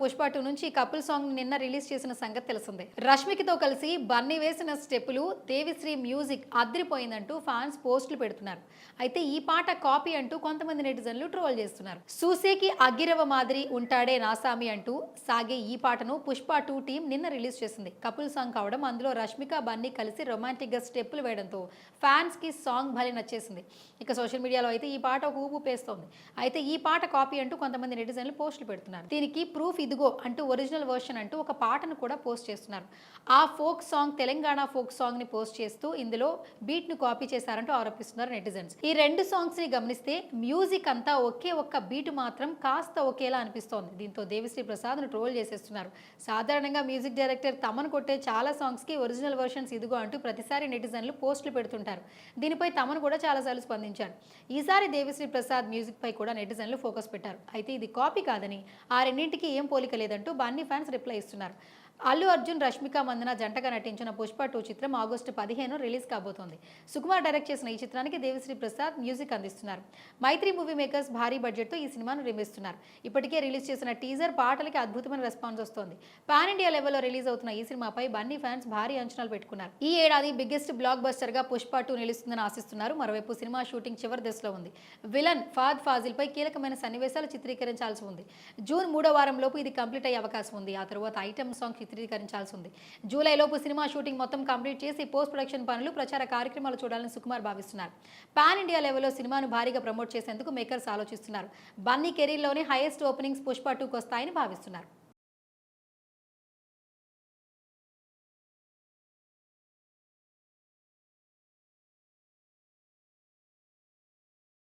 Pushpa two నుంచి couple song నిన్న release చేసిన సంగతి తెలిసిందే. రష్మికతో కలిసి బన్నీ వేసిన స్టెప్పులు దేవిశ్రీ మ్యూజిక్ అదిరిపోయిందంటూ ఫ్యాన్స్ పోస్టులు పెడుతున్నారు. అయితే ఈ పాట కాపీ అంటూ కొంతమంది నెటిజన్లు ట్రోల్ చేస్తున్నారు. సూసేకి అగ్గిరవ మాదిరి ఉంటాడే నాసామి అంటూ సాగే ఈ పాటను పుష్ప టూ టీం నిన్న రిలీజ్ చేసింది. కపుల్ సాంగ్ కావడం అందులో రష్మిక బన్నీ కలిసి రొమాంటిక్గా స్టెప్పులు వేయడంతో ఫ్యాన్స్కి సాంగ్ భలే నచ్చేసింది. ఇక సోషల్ మీడియాలో అయితే ఈ పాట ఒక ఊపు పేస్తోంది. అయితే ఈ పాట కాపీ అంటూ కొంతమంది నెటిజన్లు పోస్టులు పెడుతున్నారు. దీనికి ప్రూఫ్ ఇదిగో అంటూ ఒరిజినల్ వర్షన్ అంటూ ఒక పాటను కూడా పోస్ట్ చేస్తున్నారు. ఆ ఫోక్ సాంగ్ తెలంగాణ ఫోక్ సాంగ్ని పోస్ట్ చేస్తూ ఇందులో బీట్ను కాపీ చేశారంటూ ఆరోపిస్తున్నారు నెటిజన్స్ ఈ రెండు సాంగ్స్ని గమనిస్తే మ్యూజిక్ అంతా ఒకే ఒక్క బీట్ మాత్రం కాస్త ఒకేలా అనిపిస్తోంది. దీంతో దేవిశ్రీ ప్రసాద్ను ట్రోల్ చేసేస్తున్నారు. సాధారణంగా మ్యూజిక్ డైరెక్టర్ తమను కొట్టే చాలా సాంగ్స్కి ఒరిజినల్ వర్షన్స్ ఇదిగో అంటూ ప్రతిసారి నెటిజన్లు పోస్టులు పెడుతుంటారు. దీనిపై తమను కూడా చాలాసార్లు స్పందించారు. ఈసారి దేవిశ్రీ ప్రసాద్ మ్యూజిక్ పై కూడా నెటిజన్లు ఫోకస్ పెట్టారు. అయితే ఇది కాపీ కాదని ఆ రెండింటికి ఏం పోలిక లేదంటూ బన్నీ ఫ్యాన్స్ రిప్లై ఇస్తున్నారు. అల్లు అర్జున్ రష్మిక మందన జంటగా నటించిన పుష్ప టూ చిత్రం ఆగస్టు పదిహేను రిలీజ్ కాబోతోంది. సుకుమార్ డైరెక్ట్ చేసిన ఈ చిత్రానికి దేవిశ్రీ ప్రసాద్ మ్యూజిక్ అందిస్తున్నారు. మైత్రి మూవీ మేకర్స్ భారీ బడ్జెట్తో ఈ సినిమాను నిర్మిస్తున్నారు. ఇప్పటికే రిలీజ్ చేసిన టీజర్ పాటలకి అద్భుతమైన రెస్పాన్స్ వస్తోంది. పాన్ ఇండియా లెవెల్లో రిలీజ్ అవుతున్న ఈ సినిమాపై బన్నీ ఫ్యాన్స్ భారీ అంచనాలు పెట్టుకున్నారు. ఈ ఏడాది బిగ్గెస్ట్ బ్లాక్ బస్టర్గా పుష్ప టూ నిలుస్తుందని ఆశిస్తున్నారు. మరోవైపు సినిమా షూటింగ్ చివరి దశలో ఉంది. విలన్ ఫాద్ ఫాజిల్ పై కీలకమైన సన్నివేశాలు చిత్రీకరించాల్సి ఉంది. జూన్ మూడో వారంలోపు ఇది కంప్లీట్ అయ్యే అవకాశం ఉంది. ఆ తర్వాత ఐటమ్ సాంగ్ చిత్రీకరించాల్సి ఉంది జూలై లోపు సినిమా షూటింగ్ మొత్తం కంప్లీట్ చేసి పోస్ట్ ప్రొడక్షన్ పనులు ప్రచార కార్యక్రమాలు చూడాలని సుకుమార్ భావిస్తున్నారు. పాన్ ఇండియా లెవెల్లో సినిమాను భారీగా ప్రమోట్ చేసేందుకు మేకర్స్ ఆలోచిస్తున్నారు. బన్నీ కెరీర్లోనే హైయెస్ట్ ఓపెనింగ్స్ పుష్ప టూకి వస్తాయని భావిస్తున్నారు.